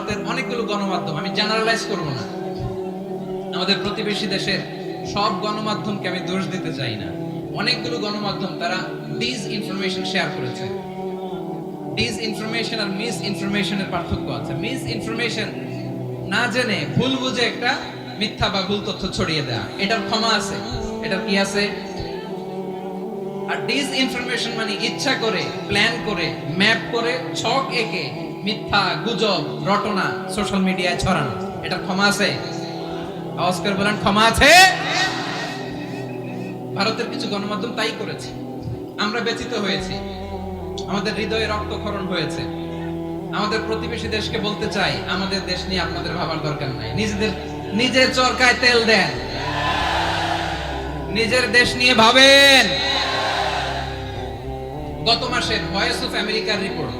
ভারতের অনেকগুলো গণমাধ্যম, আমি জেনারেলাইজ করব না। আমাদের প্রতিবেশী দেশের সব গণমাধ্যমকে আমি দোষ দিতে চাই না। অনেকগুলো গণমাধ্যম তারা ডিস ইনফরমেশন শেয়ার করেছে। ডিস ইনফরমেশন আর মিস ইনফরমেশনের পার্থক্য আছে। মিস ইনফরমেশন না জেনে ভুল বুঝে একটা মিথ্যা বা ভুল তথ্য ছড়িয়ে দেয়া। এটার ক্ষমা আছে, এটার কি আছে? আর ডিস ইনফরমেশন মানে ইচ্ছা করে প্ল্যান করে ম্যাপ করে, ছক এঁকে মিথ্যা গুজব, রটনা সোশ্যাল মিডিয়ায় ছড়ানো। এটা ক্ষমা আছে? আওয়াজ করে বলেন, ক্ষমা আছে। ভারতের কিছু গণমাধ্যম তাই করেছে। আমরা ব্যতীত হয়েছি। আমাদের হৃদয়ে রক্তক্ষরণ হয়েছে। আমাদের প্রতিবেশী দেশকে বলতে চাই, আমাদের দেশ নিয়ে আপনাদের ভাবার দরকার নাই। নিজেদের, নিজের চরকায় তেল দেন। নিজের দেশ নিয়ে ভাবেন। গত মাসের ভয়েস অফ আমেরিকার রিপোর্ট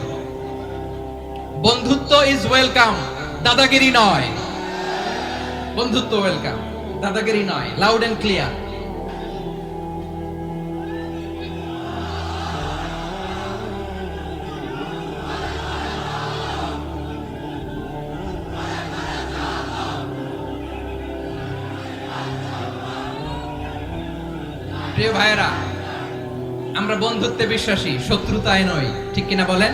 বন্ধুত্ব ইজ ওয়েলকাম দাদাগিরি নয়। বন্ধুত্ব ওয়েলকাম দাদাগিরি নয় লাউড এন্ড ক্লিয়ার প্রিয় ভাইয়েরা, আমরা বন্ধুত্বে বিশ্বাসী, শত্রুতায় নই, ঠিক কিনা বলেন?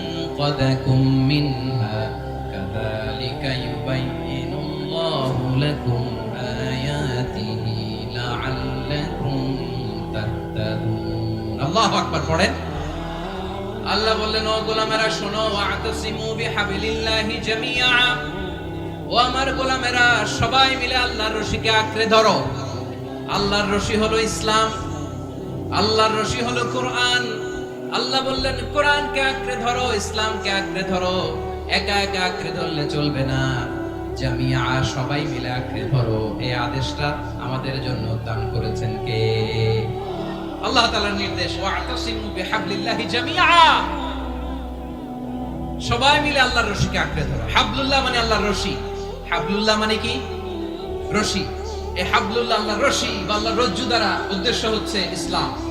أنقذكم منها, كذلك يبين الله لكم آياته لعلكم تهتدون. الله أكبر, পড়েন। আল্লাহ বললেন, ও গোলামেরা, শোনো আতাসিমু বিহাবিলিল্লাহি জামিআ। ও আমার গোলামেরা, সবাই মিলে আল্লাহর রশিকে আঁকড়ে ধরো। আল্লাহর রশি হলো ইসলাম, আল্লাহর রশি হলো কোরআন। আল্লাহ বললেন, কোরআনকে আঁকড়ে ধরো, ইসলামকে আঁকড়ে ধরো। একা একা আঁকড়ে ধরলে চলবে না। জামিয়া, সবাই মিলে আঁকড়ে ধরো। এই আদেশটা আমাদের জন্য দান করেছেন কে? আল্লাহ নির্দেশ জামিআ সবাই মিলে আল্লাহর রশিকে আঁকড়ে ধরো। হাবলুল্লাহ মানে আল্লাহর রশি। হাবলুল্লাহ মানে কি? রশি। এই হাবলুল্লাহ আল্লাহর রশি বা আল্লাহর রজ্জু দ্বারা উদ্দেশ্য হচ্ছে ইসলাম।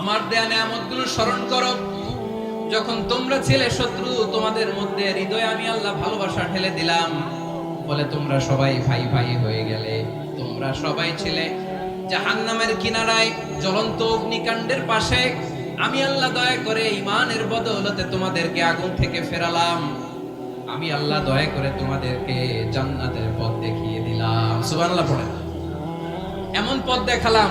আমার দেয়া নেয়ামতগুলো স্মরণ করো। যখন তোমরা ছিলে শত্রু, তোমাদের মধ্যে হৃদয়ে আমি আল্লাহ ভালোবাসা ঢেলে দিলাম। বলে তোমরা সবাই ভাই ভাই হয়ে গেলে। তোমরা সবাই ছিলে জাহান্নামের কিনারায়, জ্বলন্ত অগ্নিকাণ্ডের পাশে। আমি আল্লাহ দয়া করে ইমানের বদৌলতে তোমাদেরকে আগুন থেকে ফেরালাম। আমি আল্লাহ দয়া করে তোমাদেরকে জান্নাতের পথ দেখিয়ে দিলাম। সুবহানাল্লাহ পড়ে। এমন পথ দেখালাম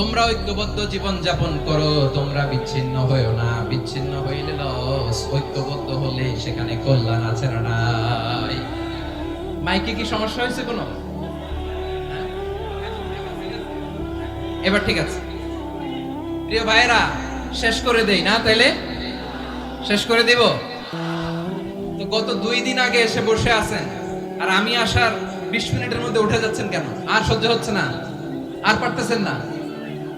তোমরা ঐক্যবদ্ধ জীবন যাপন করো, তোমরা বিচ্ছিন্ন হয়েও না। বিচ্ছিন্ন হইলে লস, ঐক্যবদ্ধ হলে সেখানে কল্যাণ আছে না নাই। মাইকে কি সমস্যা হয়েছে কোনো? এবার ঠিক আছে। প্রিয় ভাইয়েরা, শেষ করে দেই না তাইলে? শেষ করে দিব? তো গত দুই দিন আগে এসে বসে আছেন, আর আমি আসার বিশ মিনিটের মধ্যে উঠে যাচ্ছেন কেন? আর সহ্য হচ্ছে না। আর পারতেছেন না।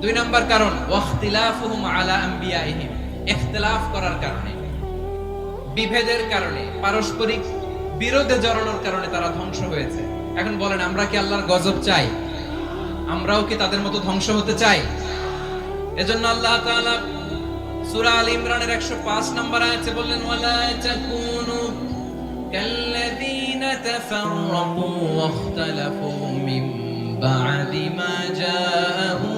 দুই নম্বর কারণ, ওয়াখতিলাফুহুম আলা আম্বিয়াইহিম ইখতিলাফ করার কারণে। বিভেদের কারণে, পারস্পরিক বিরোধে জড়ানোর কারণে তারা ধ্বংস হয়েছে। এখন বলেন, আমরা কি আল্লাহর গজব চাই? আমরাও কি তাদের মতো ধ্বংস হতে চাই? এজন্য আল্লাহ তাআলা সূরা আল ইমরানের 105 নম্বর আয়াতে বললেন, ওয়ালা তাকুনু কাল্লাযীনা তাফাররাকু ওয়াখতালাফু মিন বা'দি মা জাআহুম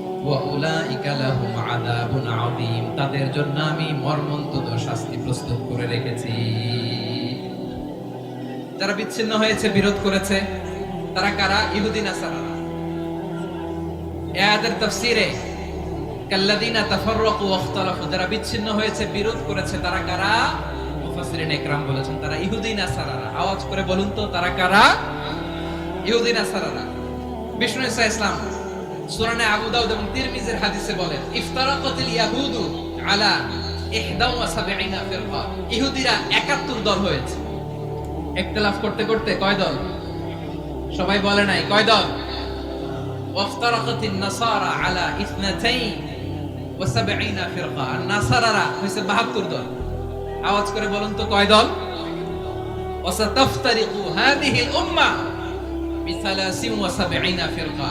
তাদের জন্য আমি মর্মন্তুদ শাস্তি প্রস্তুত করে রেখেছি। যারা বিচ্ছিন্ন হয়েছে, বিরোধ করেছে, তারা কারা? ইহুদি নাসারারা এই আয়াতের কাল্লাদিনা তাফাররাকু ওয়াখতালাফু যারা বিচ্ছিন্ন হয়েছে, বিরোধ করেছে, তারা কারা? মুফাসসিরিন ইকরাম বলেছেন, তারা আওয়াজ করে বলুন তো, তারা কারা? বিষ্ণু ইসা ইসলাম সুরানে আবু দাউদ এবং তিরমিজের হাদিসে বলেন ইফতারাকাতিল ইয়াহুদু আলা 71 ফিরকা ইহুদিরা 71 দল হয়েছে ইখতিলাফ করতে করতে কয় দল সবাই বলে নাই কয় দল وافترقت النصارى على اثنتين وسبعين فرقة النصارى হইছে 72 দল আওয়াজ করে বলুন তো কয় দল وستفترق هذه الأمة بثلاث وسبعين فرقة